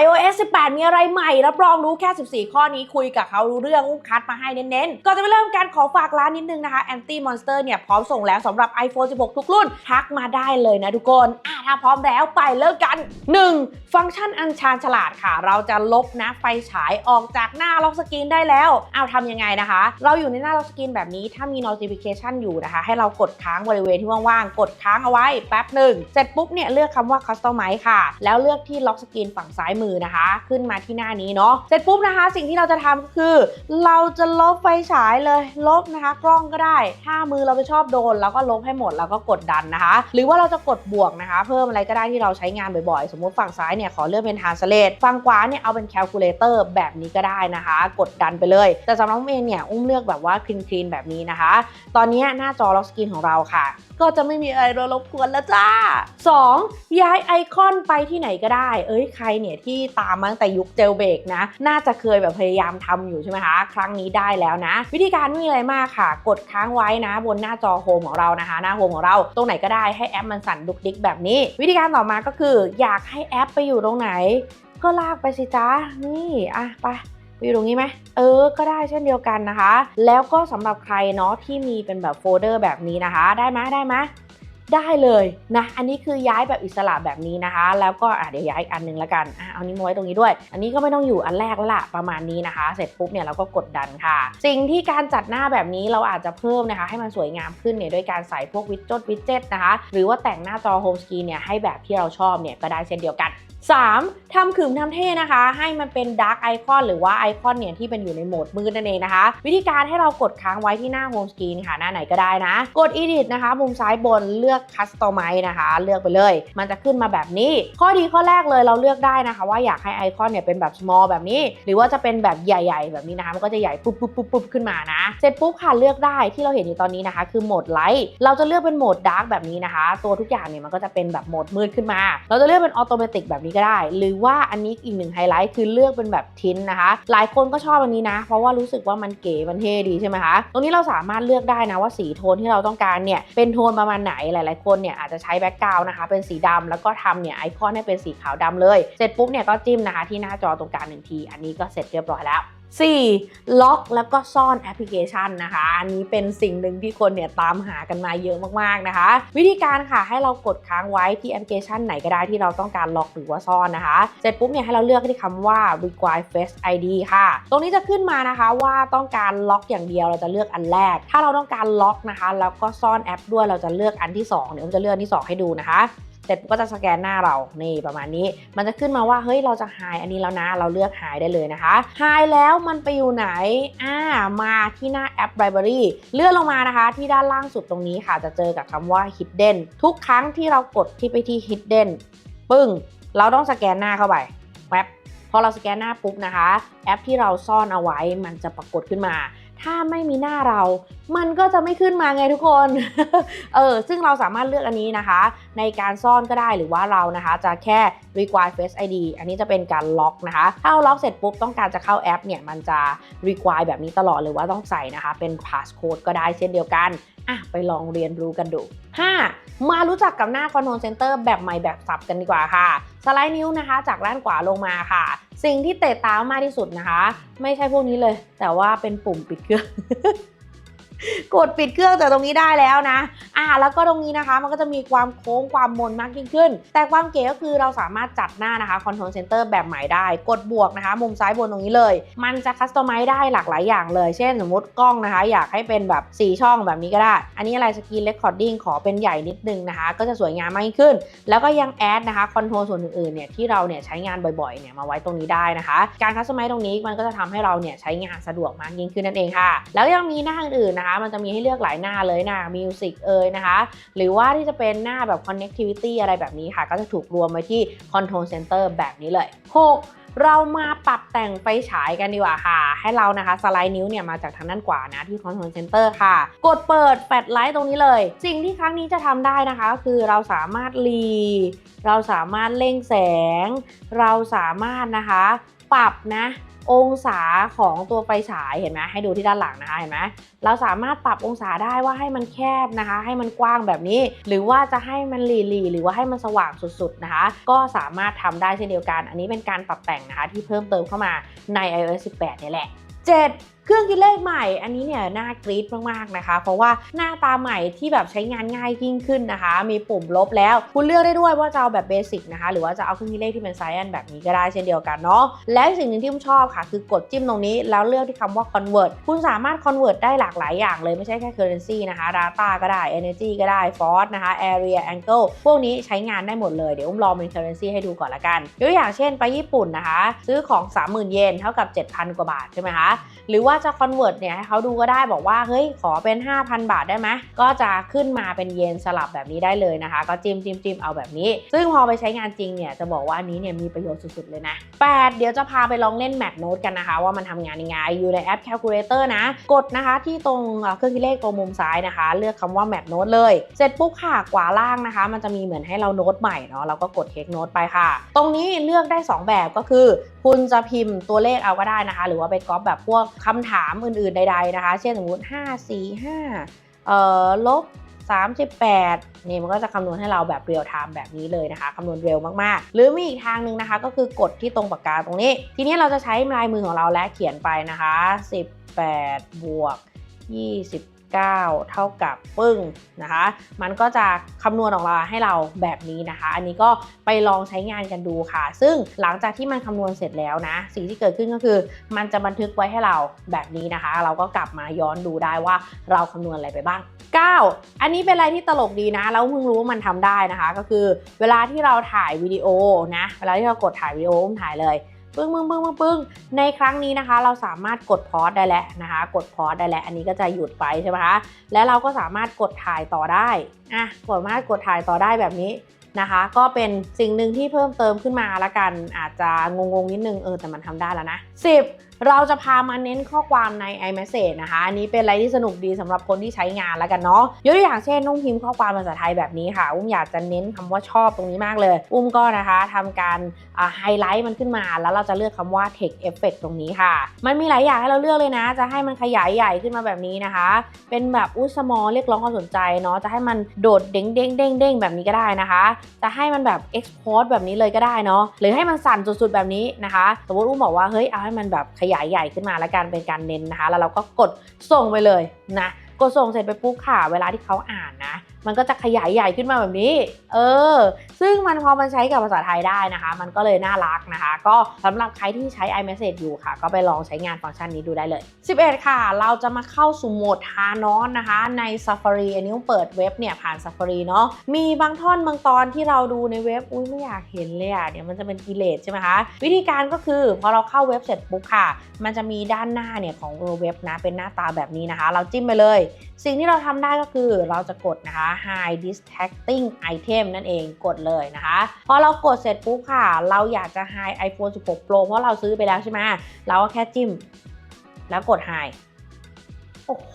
iOS 18 มีอะไรใหม่รับรองรู้แค่ 14 ข้อนี้คุยกับเขารู้เรื่องคัดมาให้เน้นๆก่อนจะไปเริ่มการขอฝากร้านนิดนึงนะคะ Anti Monster เนี่ยพร้อมส่งแล้วสำหรับ iPhone 16 ทุกรุ่น ทักมาได้เลยนะทุกคนอะถ้าพร้อมแล้วไปเริ่มกัน 1. ฟังก์ชันอันชาญฉลาดค่ะ เราจะลบนะไฟฉายออกจากหน้าล็อกสกรีนได้แล้วเอาทำยังไงนะคะ เราอยู่ในหน้าล็อกสกรีนแบบนี้ถ้ามี notification อยู่นะคะ ให้เรากดค้างบริเวณที่ว่างๆ กดค้างเอาไว้แป๊บหนึ่งเสร็จปุ๊บเนี่ยเลือกคำว่า customize ค่ะ แล้วเลือกที่ล็อกสกรีนฝั่งซ้ายมือนะคะ ขึ้นมาที่หน้านี้เนาะเสร็จปุ๊บนะคะ สิ่งที่เราจะทำก็คือ เราจะลบไฟฉายเลย ลบนะคะ กล้องก็ได้ถ้ามือเราไปชอบโดนเราก็ลบให้หมดแล้วก็กดดันนะคะ หรือว่าเราจะกดบวกนะคะ เพิ่มอะไรก็ได้ที่เราใช้งานบ่อยๆ สมมุติฝั่งซ้ายเนี่ยขอเลือกเป็น translate ฝั่งขวาเนี่ยเอาเป็น calculator แบบนี้ก็ได้นะคะ กดดันไปเลย แต่สำหรับน้องเมย์เนี่ยอุ้มเลือกแบบว่า clean clean แบบนี้นะคะ ตอนนี้หน้าจอล็อกสกรีนของเราค่ะก็จะไม่มีอะไรรบกวนแล้วจ้า 2. ย้ายไอคอนไปที่ไหนก็ได้ เอ้ยใครเนี่ยที่ตามมาตั้งแต่ยุคเจลเบรกนะ น่าจะเคยแบบพยายามทำอยู่ใช่ไหมคะ ครั้งนี้ได้แล้วนะ วิธีการไม่มีอะไรมากค่ะ กดค้างไว้นะ บนหน้าจอโฮมของเรานะคะ หน้าโฮมของเรา ตรงไหนก็ได้ให้แอปมันสั่นดุกดิกแบบนี้ วิธีการต่อมาก็คือ อยากให้แอปไปอยู่ตรงไหน ก็ลากไปสิจ้านี่อะไป ไปอยู่ตรงนี้ไหมเออ ก็ได้เช่นเดียวกันนะคะ แล้วก็สำหรับใครเนาะที่มีเป็นแบบโฟลเดอร์แบบนี้นะคะ ได้ไหมได้ไหมได้เลยนะ อันนี้คือย้ายแบบอิสระแบบนี้นะคะ แล้วก็อะเดี๋ยวย้ายอีกอันหนึงละกันอะเอานี้มาไว้ตรงนี้ด้วย อันนี้ก็ไม่ต้องอยู่อันแรกแล้วล่ะประมาณนี้นะคะ เสร็จปุ๊บเนี่ยเราก็กดดันค่ะ สิ่งที่การจัดหน้าแบบนี้เราอาจจะเพิ่มนะคะ ให้มันสวยงามขึ้นเนี่ยด้วยการใส่พวกวิดจดวิดเจ็ตนะคะ หรือว่าแต่งหน้าจอโฮมสกรีนเนี่ยให้แบบที่เราชอบเนี่ยก็ได้เช่นเดียวกัน 3. ทำขืมทำเท่นะคะ ให้มันเป็นดาร์กไอคอนหรือว่าไอคอนเนี่ยที่เป็นอยู่ในโหมดมืดนั่นเองนะคะ วิธีการให้เรากดค้างไว้ที่หน้าโฮมสกรีนค่ะหน้าไหนก็ได้นะ กด Edit นะคะ มุมซ้ายบนเลือก Customize นะคะ เลือกไปเลย มันจะขึ้นมาแบบนี้ ข้อดีข้อแรกเลยเราเลือกได้นะคะ ว่าอยากให้ไอคอนเนี่ยเป็นแบบ small แบบนี้ หรือว่าจะเป็นแบบใหญ่ ๆ แบบนี้นะคะมันก็จะใหญ่ปุ๊บปุ๊บปุ๊บปุ๊บขึ้นมานะเสร็จปุ๊บค่ะเลือกได้ที่เราเห็นอยู่ตอนนี้นะคะ คือโหมดไลท์เราจะเลือกเป็นโหมดดาร์กแบบนี้นะคะ ตัวทุกอย่างเนี่ยมันก็จะเป็นแบบโหมดมืดขึ้นมา เราจะเลือกเป็นออโตเมติกแบบนี้ก็ได้ หรือว่าอันนี้อีกหนึ่งไฮไลท์คือเลือกเป็นแบบทินนะคะ หลายคนก็ชอบอันนี้นะ เพราะว่ารู้สึกว่ามันเก๋มันเท่ดีใช่ไหมคะ ตรงนี้เราสามารถเลือกได้นะว่าสีโทนที่เราต้องการเนี่ยเป็นโทนประมาณไหนหลาย ๆ คนเนี่ยอาจจะใช้แบ็กกราวน์นะคะเป็นสีดำแล้วก็ทำเนี่ยไอคอนให้เป็นสีขาวดำเลย เสร็จปุ๊บเนี่ยก็จิ้มนะคะที่หน้าจอตรงกลางหนึ่งที อันนี้ก็เสร็จเรียบร้อยแล้ว 4. ล็อกแล้วก็ซ่อนแอปพลิเคชันนะคะ อันนี้เป็นสิ่งหนึ่งที่คนเนี่ยตามหากันมาเยอะมากๆนะคะ วิธีการค่ะให้เรากดค้างไว้ที่แอปพลิเคชันไหนก็ได้ที่เราต้องการล็อกหรือว่าซ่อนนะคะ เสร็จปุ๊บเนี่ยให้เราเลือกที่คำว่า require face ID ค่ะ ตรงนี้จะขึ้นมานะคะว่าต้องการล็อกอย่างเดียวเราจะเลือกอันแรก ถ้าเราต้องการล็อกนะคะ แล้วก็ซ่อนแอปด้วยเราจะเลือกอันที่2เดี๋ยวผมจะเลือกอันที่สองให้ดูนะคะ เสร็จปุ๊ก็จะสแกนหน้าเรานี่ประมาณนี้ มันจะขึ้นมาว่าเฮ้ยเราจะหายอันนี้แล้วนะ เราเลือกหายได้เลยนะคะหายแล้วมันไปอยู่ไหนอ่ามาที่หน้าแอป Library เลื่อนลงมานะคะ ที่ด้านล่างสุดตรงนี้ค่ะ จะเจอกับคำว่า Hidden ทุกครั้งที่เรากดที่ไปที่ Hidden ปึ้ง เราต้องสแกนหน้าเข้าไปแป๊บพอเราสแกนหน้าปุ๊บนะคะ แอปที่เราซ่อนเอาไว้มันจะปรากฏขึ้นมา ถ้าไม่มีหน้าเรา มันก็จะไม่ขึ้นมาไงทุกคน เออ ซึ่งเราสามารถเลือกอันนี้นะคะ ในการซ่อนก็ได้หรือว่าเรานะคะ จะแค่ require face ID อันนี้จะเป็นการล็อกนะคะ ถ้าเราล็อกเสร็จปุ๊บต้องการจะเข้าแอปเนี่ย มันจะ require แบบนี้ตลอดหรือว่าต้องใส่นะคะ เป็น passcode ก็ได้เช่นเดียวกัน อะไปลองเรียนรู้กันดู 5. มารู้จักกับหน้า Control Center แบบใหม่แบบสับกันดีกว่าค่ะ สไลด์นิ้วนะคะ จากด้านขวาลงมาค่ะ สิ่งที่เตะตามากที่สุดนะคะ ไม่ใช่พวกนี้เลย แต่ว่าเป็นปุ่มปิดเครื่อง กดปิดเครื่องจากตรงนี้ได้แล้วนะ อ่า แล้วก็ตรงนี้นะคะมันก็จะมีความโค้งความมนมากยิ่งขึ้น แต่ความเก๋ก็คือเราสามารถจัดหน้านะคะ Control Center แบบใหม่ได้ กดบวกนะคะ มุมซ้ายบนตรงนี้เลย มันจะคัสตอมไมซ์ได้หลากหลายอย่างเลย เช่นสมมติกล้องนะคะ อยากให้เป็นแบบ 4 ช่องแบบนี้ก็ได้ อันนี้อะไรสกรีนเรคคอร์ดดิ้งขอเป็นใหญ่นิดนึงนะคะ ก็จะสวยงามมากยิ่งขึ้น แล้วก็ยังแอดนะคะคอนโทรลส่วนอื่นๆเนี่ยที่เราเนี่ยใช้งานบ่อยๆเนี่ยมาไว้ตรงนี้ได้นะคะ การคัสตอมไมซ์ตรงนี้มันก็จะทำให้เราเนี่ยใช้งานสะดวกมากยิ่งขึ้นนั่นเองค่ะ แล้วยังมีหน้าอื่นๆนะคะมันจะมีให้เลือกหลายหน้าเลยหน้ามิวสิกเอ่ยนะคะ หรือว่าที่จะเป็นหน้าแบบ connectivity อะไรแบบนี้ค่ะ ก็จะถูกรวมไว้ที่ control center แบบนี้เลย 6. เรามาปรับแต่งไฟฉายกันดีกว่าค่ะ ให้เรานะคะสไลด์นิ้วเนี่ยมาจากทางด้านขวานะที่ control center ค่ะ กดเปิดแฟลชไลท์ตรงนี้เลย สิ่งที่ครั้งนี้จะทำได้นะคะก็คือเราสามารถรีเราสามารถเล่งแสง เราสามารถนะคะ ปรับนะ องศาของตัวไฟฉายเห็นไหมให้ดูที่ด้านหลังนะคะเห็นไหมเราสามารถปรับองศาได้ว่าให้มันแคบนะคะ ให้มันกว้างแบบนี้ หรือว่าจะให้มันหลีๆหรือว่าให้มันสว่างสุดๆนะคะ ก็สามารถทำได้เช่นเดียวกัน อันนี้เป็นการปรับแต่งนะคะที่เพิ่มเติมเข้ามาใน iOS 18นี่แหละ 7 เครื่องคิดเลขใหม่ อันนี้เนี่ยน่ากรี๊ดมากๆนะคะ เพราะว่าหน้าตาใหม่ที่แบบใช้งานง่ายยิ่งขึ้นนะคะ มีปุ่มลบแล้ว คุณเลือกได้ด้วยว่าจะเอาแบบเบสิกนะคะ หรือว่าจะเอาเครื่องคิดเลขที่เป็นไซแอนแบบนี้ก็ได้เช่นเดียวกันเนาะ และสิ่งหนึ่งที่ผมชอบค่ะ คือกดจิ้มตรงนี้แล้วเลือกที่คำว่า convert คุณสามารถ convert ได้หลากหลายอย่างเลยไม่ใช่แค่ currency นะคะ data ก็ได้ energy ก็ได้ force นะคะ area angle พวกนี้ใช้งานได้หมดเลย เดี๋ยวอุ้มลองเป็น currency ให้ดูก่อนละกันยกตัวอย่างเช่น ไปญี่ปุ่นนะคะ ซื้อของ 30,000 เยนเท่ากับ 7,000 กว่าบาทใช่ไหมคะ หรือว่าาจะ convert เนี่ยให้เขาดูก็ได้บอกว่าเฮ้ยขอเป็น 5,000 บาทได้ไหมก็จะขึ้นมาเป็นเยนสลับแบบนี้ได้เลยนะคะ ก็จิ้มจิ้มจิ้มเอาแบบนี้ ซึ่งพอไปใช้งานจริงเนี่ยจะบอกว่าอันนี้เนี่ยมีประโยชน์สุดๆเลยนะ 8 เดี๋ยวจะพาไปลองเล่น Map Note กันนะคะ ว่ามันทำงานยังไงอยู่ในแอป Calculator นะ กดนะคะที่ตรงเครื่องคิดเลขตรงมุมซ้ายนะคะ เลือกคำว่า Map Note เลย เสร็จปุ๊บค่ะขวาล่างนะคะ มันจะมีเหมือนให้เราโน้ตใหม่เนาะเราก็กด Take Note ไปค่ะ ตรงนี้เลือกได้ 2 แบบก็คือ คุณจะพิมพ์ตัวเลขเอาก็ได้นะคะ หรือว่าไปก๊อปแบบพวกคำถามอื่นๆใด ๆนะคะ เช่นสมมติ 5 4 5เอ่อลบ38นี่ยมันก็จะคำนวณให้เราแบบเรียลไทม์แบบนี้เลยนะคะคำนวณเร็วมากๆ หรือมีอีกทางหนึ่งนะคะก็คือกดที่ตรงปากกาตรงนี้ ทีนี้เราจะใช้ลายมือของเราและเขียนไปนะคะ 18 บวก 9 เท่ากับปึ้งนะคะ มันก็จะคำนวณออกมาให้เราแบบนี้นะคะ อันนี้ก็ไปลองใช้งานกันดูค่ะ ซึ่งหลังจากที่มันคำนวณเสร็จแล้วนะ สิ่งที่เกิดขึ้นก็คือ มันจะบันทึกไว้ให้เราแบบนี้นะคะ เราก็กลับมาย้อนดูได้ว่าเราคำนวณอะไรไปบ้าง 9 อันนี้เป็นอะไรที่ตลกดีนะ แล้วเพิ่งรู้ว่ามันทำได้นะคะ ก็คือเวลาที่เราถ่ายวิดีโอนะ เวลาที่เรากดถ่ายวิดีโออุ้มถ่ายเลย ปึ้งปึ้งปึ้งปึ้งปึ้งในครั้งนี้นะคะ เราสามารถกดพอสได้แล้วนะคะ กดพอสได้แล้วอันนี้ก็จะหยุดไปใช่ไหมคะแล้วเราก็สามารถกดถ่ายต่อได้อะกดมารถกดถ่ายต่อได้แบบนี้นะคะ ก็เป็นสิ่งหนึ่งที่เพิ่มเติมขึ้นมาละกัน อาจจะงงๆนิดนึงเออแต่มันทำได้แล้วนะ 10เราจะพามาเน้นข้อความใน iMessage นะคะ อันนี้เป็นอะไรที่สนุกดีสำหรับคนที่ใช้งานแล้วกันเนาะ ยกตัวอย่างเช่นนุ่มพิมพ์ข้อความภาษาไทยแบบนี้ค่ะ อุ้มอยากจะเน้นคำว่าชอบตรงนี้มากเลย อุ้มก็นะคะทำการไฮไลท์มันขึ้นมา แล้วเราจะเลือกคำว่า text effect ตรงนี้ค่ะ มันมีหลายอย่างให้เราเลือกเลยนะ จะให้มันขยายใหญ่ขึ้นมาแบบนี้นะคะ เป็นแบบอุ้ยสมอเรียกร้องความสนใจเนาะ จะให้มันโดดเด้งเด้งเด้งเด้งแบบนี้ก็ได้นะคะ จะให้มันแบบ export แบบนี้เลยก็ได้เนาะ หรือให้มันสั่นสุดๆแบบนี้นะคะ สมมติอุ้มบอกว่าเฮ้ยเอาให้มันแบบขยายใหญ่ขึ้นมาแล้วกันเป็นการเน้นนะคะ แล้วเราก็กดส่งไปเลยนะ กดส่งเสร็จไปปุ๊บค่ะ เวลาที่เขาอ่านนะ มันก็จะขยายใหญ่ขึ้นมาแบบนี้ เออ ซึ่งมันพอมันใช้กับภาษาไทยได้นะคะ มันก็เลยน่ารักนะคะ ก็สำหรับใครที่ใช้ iMessage อยู่ค่ะ ก็ไปลองใช้งานฟังก์ชันนี้ดูได้เลย 11 ค่ะ เราจะมาเข้าสู่โหมดทานอสนะคะ ใน Safari อันนี้ต้องเปิดเว็บเนี่ยผ่าน Safari เนาะ มีบางท่อนบางตอนที่เราดูในเว็บ อุ้ยไม่อยากเห็นเลยอะ เดี๋ยวมันจะเป็นกิเลสใช่ไหมคะ วิธีการก็คือพอเราเข้าเว็บเสร็จปุ๊บค่ะ มันจะมีด้านหน้าเนี่ยของเว็บนะ เป็นหน้าตาแบบนี้นะคะ เราจิ้มไปเลย สิ่งที่เราทำได้ก็คือเราจะกดนะคะ hide distracting item นั่นเองกดเลยนะคะ พอเรากดเสร็จปุ๊บค่ะ เราอยากจะ hide iPhone 16 Pro เพราะเราซื้อไปแล้วใช่ไหมเราก็แค่จิ้ม แล้วกด hide โอ้โห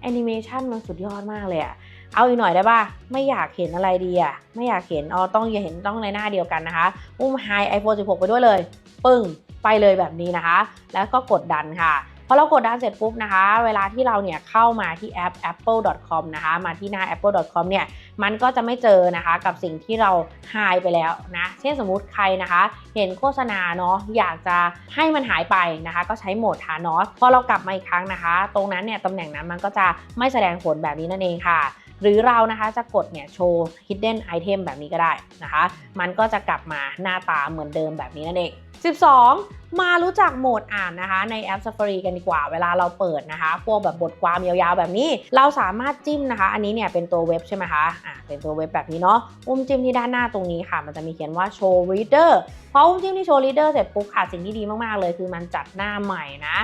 แอนิเมชันมันสุดยอดมากเลยอะเอาอีกหน่อยได้ป่ะ ไม่อยากเห็นอะไรดีอะไม่อยากเห็นอ๋อต้องอย่าเห็นต้องในหน้าเดียวกันนะคะ อุ้ม hide iPhone 16 ไปด้วยเลย ปึ้ง ไปเลยแบบนี้นะคะ แล้วก็กดดันค่ะ พอเรากดดันเสร็จปุ๊บนะคะ เวลาที่เราเนี่ยเข้ามาที่แอป apple.com นะคะ มาที่หน้า apple.com เนี่ยมันก็จะไม่เจอนะคะกับสิ่งที่เราหายไปแล้วนะเช่นสมมุติใครนะคะ เห็นโฆษณาเนาะอยากจะให้มันหายไปนะคะ ก็ใช้โหมดทานอสพอเรากลับมาอีกครั้งนะคะ ตรงนั้นเนี่ยตำแหน่งนั้นมันก็จะไม่แสดงผลแบบนี้นั่นเองค่ะหรือเรานะคะจะกดเนี่ยโชว์ hidden item แบบนี้ก็ได้นะคะ มันก็จะกลับมาหน้าตาเหมือนเดิมแบบนี้นั่นเอง 12มารู้จักโหมดอ่านนะคะในแอป Safari กันดีกว่า เวลาเราเปิดนะคะพวกแบบบทความยาวๆแบบนี้ เราสามารถจิ้มนะคะ อันนี้เนี่ยเป็นตัวเว็บใช่ไหมคะอ่าเป็นตัวเว็บแบบนี้เนาะอุ้มจิ้มที่ด้านหน้าตรงนี้ค่ะ มันจะมีเขียนว่า show reader พออุ้มจิ้มที่ show reader เสร็จปุ๊บค่ะสิ่งที่ดีมากๆเลย คือมันจัดหน้าใหม่นะ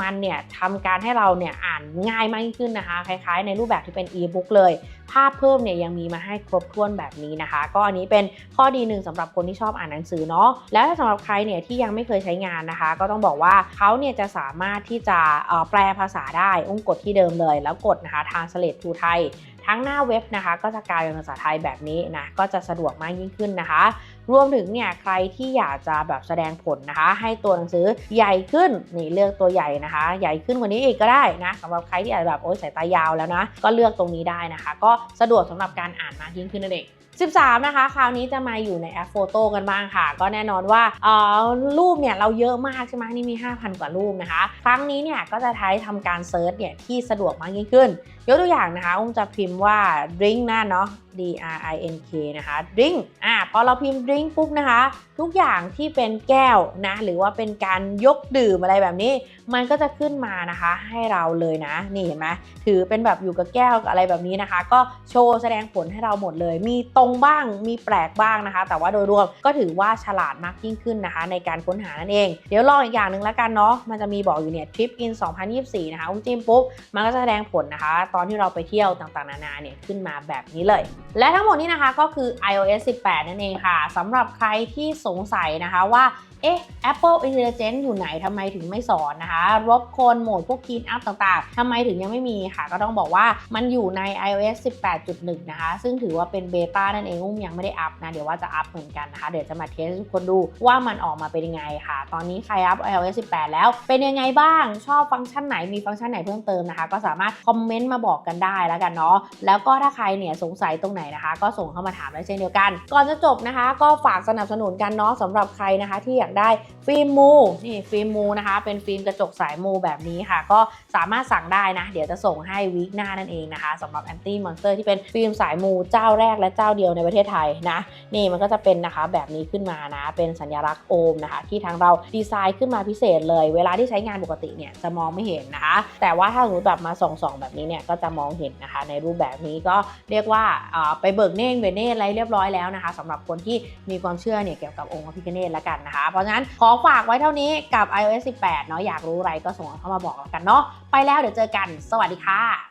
มันเนี่ยทำการให้เราเนี่ยอ่านง่ายมากยิ่งขึ้นนะคะ คล้ายๆ ในรูปแบบที่เป็น e-book เลย ภาพเพิ่มเนี่ยยังมีมาให้ครบถ้วนแบบนี้นะคะ ก็อันนี้เป็นข้อดีหนึ่งสำหรับคนที่ชอบอ่านหนังสือเนาะแล้วถ้าสำหรับใครเนี่ยที่ยังไม่เคยใช้งานนะคะ ก็ต้องบอกว่าเขาเนี่ยจะสามารถที่จะแปลภาษาได้องค์กดที่เดิมเลย แล้วกดนะคะ translate to ไทยทั้งหน้าเว็บนะคะ ก็จะกลายเป็นภาษาไทยแบบนี้นะก็จะสะดวกมากยิ่งขึ้นนะคะ รวมถึงเนี่ยใครที่อยากจะแบบแสดงผลนะคะ ให้ตัวหนังสือใหญ่ขึ้นนี่เลือกตัวใหญ่นะคะ ใหญ่ขึ้นกว่านี้อีกก็ได้นะสำหรับใครที่อาจจะแบบโอ๊ยสายตายาวแล้วนะก็เลือกตรงนี้ได้นะคะ ก็สะดวกสำหรับการอ่านมากยิ่งขึ้นนั่นเอง13 นะคะ คราวนี้จะมาอยู่ในแอปโฟโต้กันบ้างค่ะ ก็แน่นอนว่าเอ่อรูปเนี่ยเราเยอะมากใช่ไหมนี่มี 5,000 กว่ารูปนะคะ ครั้งนี้เนี่ยก็จะใช้ทำการเซิร์ชเนี่ยที่สะดวกมากยิ่งขึ้น ยกตัวอย่างนะคะอุ้มจะพิมพ์ว่า drink หน้าเนาะ D R I N K นะคะ drink อะพอเราพิมพ์ drink ปุ๊บนะคะ ทุกอย่างที่เป็นแก้วนะหรือว่าเป็นการยกดื่มอะไรแบบนี้ มันก็จะขึ้นมานะคะให้เราเลยนะ นี่เห็นไหมถือเป็นแบบอยู่กับแก้วอะไรแบบนี้นะคะ ก็โชว์แสดงผลให้เราหมดเลย มีตรงบ้างมีแปลกบ้างนะคะ แต่ว่าโดยรวมก็ถือว่าฉลาดมากยิ่งขึ้นนะคะ ในการค้นหานั่นเอง เดี๋ยวลองอีกอย่างหนึ่งแล้วกันเนาะมันจะมีบอกอยู่เนี่ย Trip in 2024 นะคะอุ้มจิ้มปุ๊บมันก็จะแสดงผลนะคะ ตอนที่เราไปเที่ยวต่างๆ นานาเนี่ยขึ้นมาแบบนี้เลยและทั้งหมดนี้นะคะก็คือ iOS 18 นั่นเองค่ะสำหรับใครที่สงสัยนะคะว่า เอ๊ะ Apple Intelligence อยู่ไหนทำไมถึงไม่สอนนะคะ รบกวนโหมดพวก Clean Up ต่างๆทำไมถึงยังไม่มีค่ะ ก็ต้องบอกว่ามันอยู่ใน iOS 18.1 นะคะ ซึ่งถือว่าเป็นเบต้านั่นเองอุ้มยังไม่ได้อัพนะ เดี๋ยวว่าจะอัพเหมือนกันนะคะ เดี๋ยวจะมาเทสทุกคนดูว่ามันออกมาเป็นยังไงค่ะ ตอนนี้ใครอัพ iOS 18 แล้ว เป็นยังไงบ้าง ชอบฟังก์ชันไหน มีฟังก์ชันไหนเพิ่มเติมนะคะ ก็สามารถคอมเมนต์มาบอกกันได้แล้วกันเนาะ แล้วก็ถ้าใครเนี่ยสงสัยตรงไหนนะคะ ก็ส่งเข้ามาถามได้เช่นเดียวกัน ก่อนจะจบนะคะ ก็ฝากสนับสนุนกันเนาะสำหรับใครนะคะที่อยากได้ฟิล์มมูนี่ฟิล์มมูนะคะเป็นฟิล์มกระจกสายมูแบบนี้ค่ะ ก็สามารถสั่งได้นะ เดี๋ยวจะส่งให้วีคหน้านั่นเองนะคะสำหรับ Anti Monster ที่เป็นฟิล์มสายมูเจ้าแรกและเจ้าเดียวในประเทศไทยนะนี่มันก็จะเป็นนะคะแบบนี้ขึ้นมานะ เป็นสัญลักษณ์โอมนะคะ ที่ทางเราดีไซน์ขึ้นมาพิเศษเลย เวลาที่ใช้งานปกติเนี่ยจะมองไม่เห็นนะคะ แต่ว่าถ้าสมมติแบบมาส่องๆแบบนี้เนี่ยก็จะมองเห็นนะคะในรูปแบบนี้ก็เรียกว่าไปเบิกเน่งเบิกเน่อะไรเรียบร้อยแล้วนะคะสำหรับคนที่มีความเชื่อเนี่ยเกี่ยวกับองค์พระพิฆเนศแล้วกันนะคะเพราะฉะงั้นขอฝากไว้เท่านี้กับ iOS 18 เนาะอยากรู้อะไรก็ส่งเข้ามาบอกแล้วกันเนาะไปแล้วเดี๋ยวเจอกัน สวัสดีค่ะ